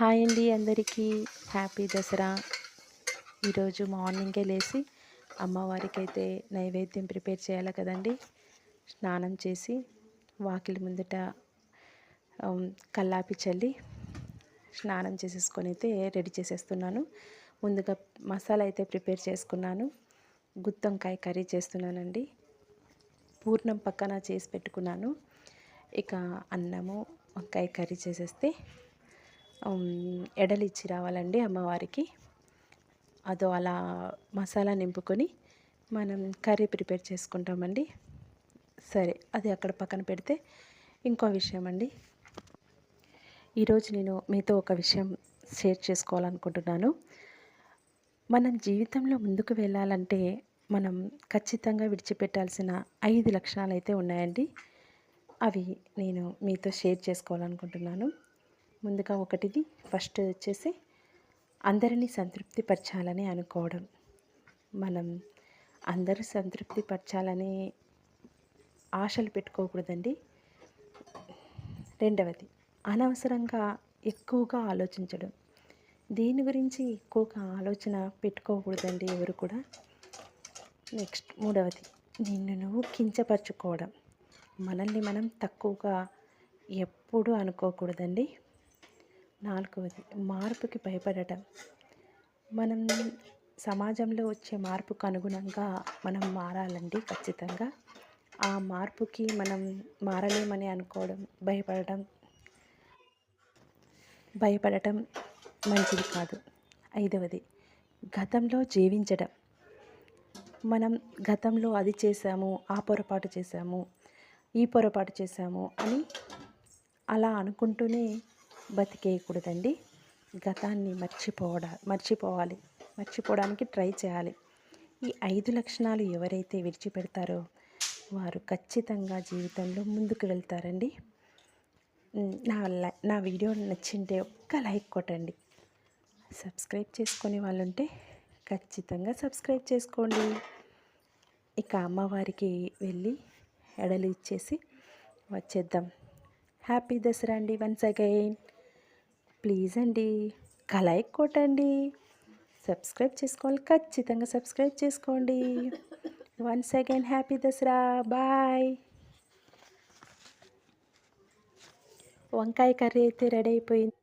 Hi అండి అందరికీ. Happy Dasara. ఈరోజు మార్నింగే లేచి అమ్మవారికి అయితే నైవేద్యం ప్రిపేర్ చేయాలి కదండి. స్నానం చేసి వాకిలి ముందట కల్లాపి చల్లి స్నానం చేసేసుకొని అయితే రెడీ చేసేస్తున్నాను. ముందుగా మసాలా అయితే ప్రిపేర్ చేసుకున్నాను. గుత్తంకాయ కర్రీ చేస్తున్నానండి. పూర్ణం పక్కన చేసి పెట్టుకున్నాను. ఇక అన్నము వంకాయ కర్రీ చేసేస్తే ఎడలిచ్చి రావాలండి అమ్మవారికి. అదో అలా మసాలా నింపుకొని మనం కర్రీ ప్రిపేర్ చేసుకుంటామండి. సరే అది అక్కడ పక్కన పెడితే ఇంకో విషయం అండి. ఈరోజు నేను మీతో ఒక విషయం షేర్ చేసుకోవాలనుకుంటున్నాను. మనం జీవితంలో ముందుకు వెళ్ళాలంటే మనం ఖచ్చితంగా విడిచిపెట్టాల్సిన ఐదు లక్షణాలు అయితే ఉన్నాయండి. అవి నేను మీతో షేర్ చేసుకోవాలనుకుంటున్నాను. ముందుగా ఒకటిది. ఫస్ట్ వచ్చేసి అందరినీ సంతృప్తిపరచాలని అనుకోవడం. మనం అందరూ సంతృప్తిపరచాలని ఆశలు పెట్టుకోకూడదండి. రెండవది అనవసరంగా ఎక్కువగా ఆలోచించడం. దీని గురించి ఎక్కువగా ఆలోచన పెట్టుకోకూడదండి ఎవరు కూడా. నెక్స్ట్ మూడవది నిన్ను నువ్వు కించపరచుకోవడం. మనల్ని మనం తక్కువగా ఎప్పుడూ అనుకోకూడదండి. నాలుగవది మార్పుకి భయపడటం. మనం సమాజంలో వచ్చే మార్పుకు అనుగుణంగా మనం మారాలండి ఖచ్చితంగా. ఆ మార్పుకి మనం మారలేమని అనుకోవడం భయపడటం భయపడటం మంచిది కాదు. ఐదవది గతంలో జీవించడం మనం గతంలో అది చేశాము ఆ పొరపాటు చేశాము ఈ పొరపాటు చేశాము అని అలా అనుకుంటూనే బతికేయకూడదండి. గతాన్ని మర్చిపోవడా మర్చిపోవాలి. మర్చిపోవడానికి ట్రై చేయాలి. ఈ ఐదు లక్షణాలు ఎవరైతే విడిచిపెడతారో వారు ఖచ్చితంగా జీవితంలో ముందుకు వెళ్తారండి. నా లై- నా వీడియో నచ్చింటే ఒక్క లైక్ కొట్టండి. సబ్స్క్రైబ్ చేసుకునే వాళ్ళు ఉంటే ఖచ్చితంగా సబ్స్క్రైబ్ చేసుకోండి. ఇక అమ్మవారికి వెళ్ళి ఎడలు ఇచ్చేసి వచ్చేద్దాం. హ్యాపీ దసరా అండి వన్స్ అగైన్. ప్లీజ్ అండి లైక్ కొట్టండి సబ్స్క్రైబ్ చేసుకోవాలి ఖచ్చితంగా సబ్స్క్రైబ్ చేసుకోండి. Once again happy Dasara bye. వంకాయ కర్రీ అయితే రెడీ అయిపోయింది.